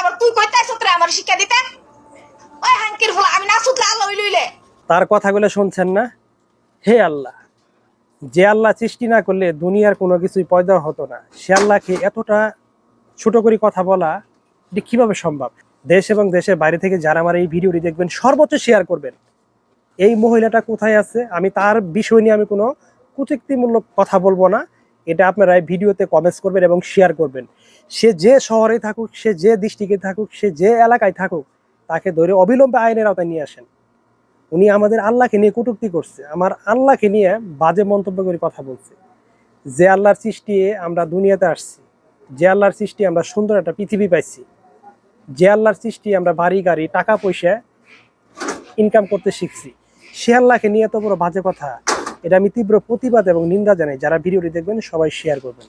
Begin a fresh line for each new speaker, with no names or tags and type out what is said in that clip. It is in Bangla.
আবার তুই আমার শিক্ষা দিতে ওই হাঙ্কির ফুল, আমি না আল্লাহ লইলে
তার কথাগুলো শুনছেন না? হে আল্লাহ, যে আল্লাহ সৃষ্টি না করলে দুনিয়ার কোনো কিছুই পয়দা হতো না। সে আল্লাহকে এতটা ছোট করে কথা বলা, এটি কীভাবে সম্ভব? দেশ এবং দেশের বাইরে থেকে যারা আমার এই ভিডিওটি দেখবেন, সর্বোচ্চ শেয়ার করবেন। এই মহিলাটা কোথায় আছে? আমি তার বিষয় নিয়ে আমি কোনো কুচুক্তিমূলক কথা বলব না। এটা আপনারা ভিডিওতে কমেন্টস করবেন এবং শেয়ার করবেন। সে যে শহরে থাকুক, সে যে ডিস্ট্রিক্টে থাকুক, সে যে এলাকায় থাকুক, তাকে ধরে অবিলম্বে আইনের আওতায় নিয়ে আসেন। উনি আমাদের আল্লাহকে নিয়ে কটূক্তি করছে। আমার আল্লাহকে নিয়ে বাজে মন্তব্য করে কথা বলছে। যে আল্লাহর সৃষ্টি আমরা দুনিয়াতে আসছি, যে আল্লাহর সৃষ্টি আমরা সুন্দর একটা পৃথিবী পাইছি, যে আল্লাহর সৃষ্টি আমরা বাড়ি, গাড়ি, টাকা, পয়সা ইনকাম করতে শিখছি, সে আল্লাহকে নিয়ে এত বড় বাজে কথা। এটা আমি তীব্র প্রতিবাদ এবং নিন্দা জানাই। যারা ভিডিওটি দেখবেন সবাই শেয়ার করবেন।